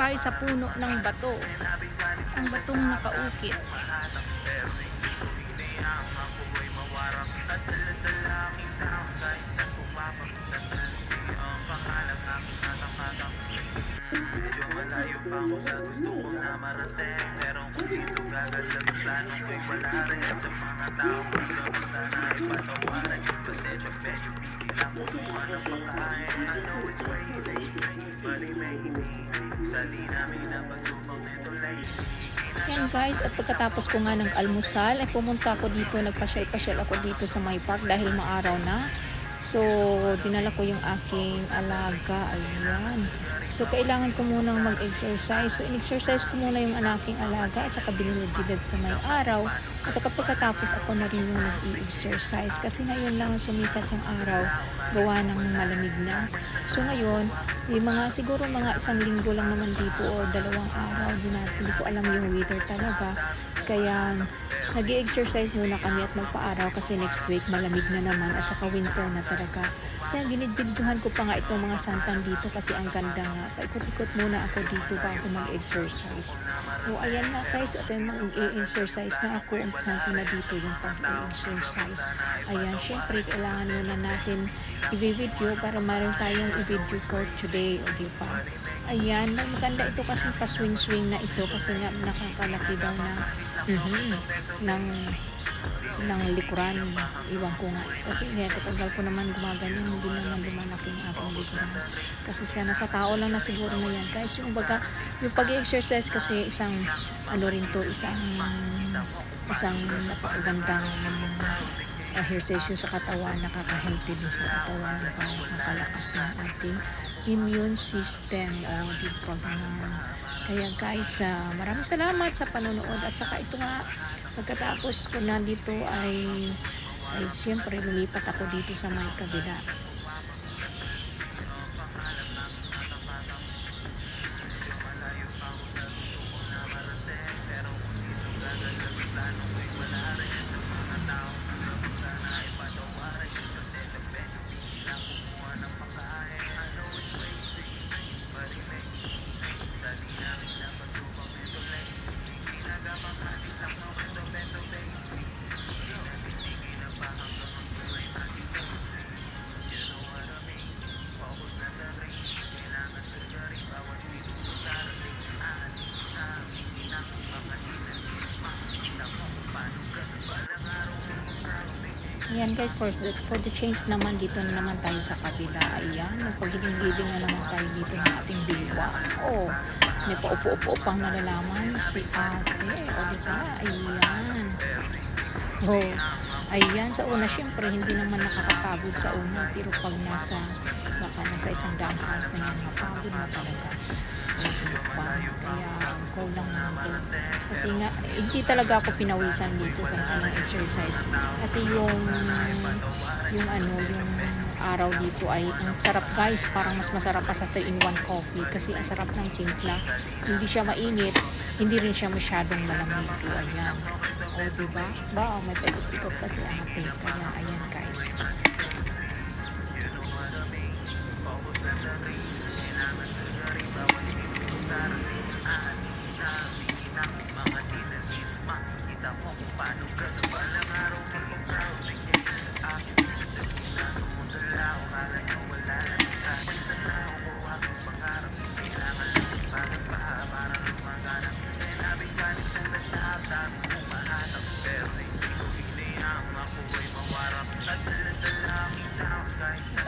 tayo sa puno ng bato. Ang batong nakaukit. Medyo malayo pa ako sa gusto kong na marating Pero kung dito gagalaw ang plano ko'y wala rin At sa mga tao ko gusto na ipatawaran Yung pasensya medyo busy lang kumuha ng pagkain I know it's crazy, but it made me Sali namin na pagsubok nito Yan guys, at pagkatapos ko nga ng almusal, ay pumunta ako dito, nagpasyal-pasyal ako dito sa my park dahil maaraw na. So, dinala ko yung aking alaga. Ayan. So, kailangan ko munang mag-exercise. So, in-exercise ko muna yung aking alaga at saka binilid sa may araw. At saka pagkatapos ako na rin yung nag-exercise kasi ngayon lang sumikat yung araw gawa ng malamig na. So, ngayon, yung mga siguro mga isang linggo lang naman dito o dalawang araw. Di natin, hindi ko alam yung weather talaga. Kaya nag exercise muna kami at magpa-araw kasi next week malamig na naman at saka winter na talaga. Kaya binidbidyohan ko pa nga itong mga santang dito kasi ang ganda nga. Paikot-ikot muna ako dito bago mag-exercise. O ayan na guys, at mag-exercise na ako. Umpisan ko na dito yung pag-exercise. Ayan, syempre kailangan muna natin i-video para maroon tayong i-video for today. O di ba? Ayan, maganda ito kasi pa-swing-swing na ito kasi nga nakakalaki daw ng mhm, ng ng likuran. Iwan ko nga. Kasi nga, katagal ko naman gumaganyan, hindi naman lumalaki ang aking likuran. Kasi siya nasa tao lang na siguro na yan. Guys, yung baga, yung pag-exercise kasi isang, ano rin to, isang, isang napakagandang exercise sa katawan, nakaka-healthy din sa katawan, nakakalakas ang ating immune system. Di ba ganun? Kaya guys, ah, maraming salamat sa panonood at saka ito nga pagkatapos ko na dito ay ay siyempre lumipat ako dito sa may kabila. Ayan guys, for the, for the change naman dito na naman tayo sa kabila. Ayan, magpagiling-giling na naman tayo dito ng ating biwa. Oh, may paupo-upo pang nalalaman si ate. O diba? Ayan. So, ayan. Sa una, syempre, hindi naman nakakapagod sa una. Pero pag nasa, baka nasa isang daang count na yan, mapagod na talaga. O? Kaya, go lang ng go. Kasi nga, hindi talaga ako pinawisan dito kahit anong exercise. Kasi yung, yung ano, yung araw dito ay ang sarap guys, parang mas masarap pa sa 3-in-1 coffee kasi ang sarap ng timpla. Hindi siya mainit, hindi rin siya masyadong malamig. O, ayan. O, diba? Ba, oh, may paikot-ikot pa si ate. Kaya, ayan guys.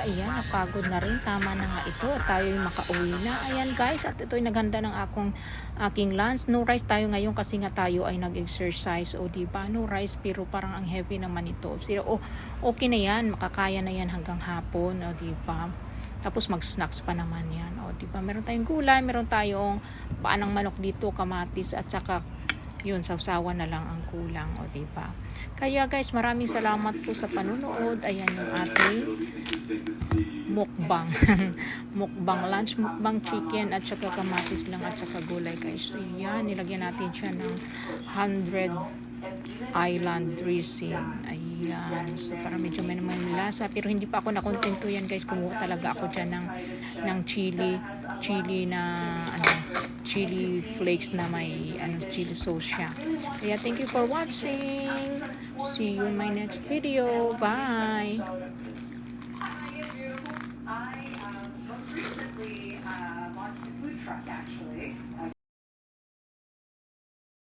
Ayan, napagod na rin. Tama na nga ito. Tayo yung makauwi na. Ayan guys, at ito'y naganda ng akong aking lunch. No rice tayo ngayon kasi nga tayo ay nag-exercise. O diba? No rice pero parang ang heavy naman ito. Pero oh, okay na yan. Makakaya na yan hanggang hapon. O diba? Tapos mag-snacks pa naman yan. O diba? Meron tayong gulay, meron tayong paanang manok dito, kamatis at saka yun, sawsawan na lang ang kulang. O diba? Kaya guys, maraming salamat po sa panunood. Ayan yung ating mukbang. mukbang lunch, mukbang chicken at saka kamatis lang at saka gulay guys. So yan, nilagyan natin siya ng 100 island dressing. Ayan. So para medyo may naman lasa. Pero hindi pa ako nakontento yan guys. Kumuha talaga ako dyan ng, ng chili. Chili na ano, chili flakes na may ano, chili sauce siya. Kaya thank you for watching. See you in my next video. Bye!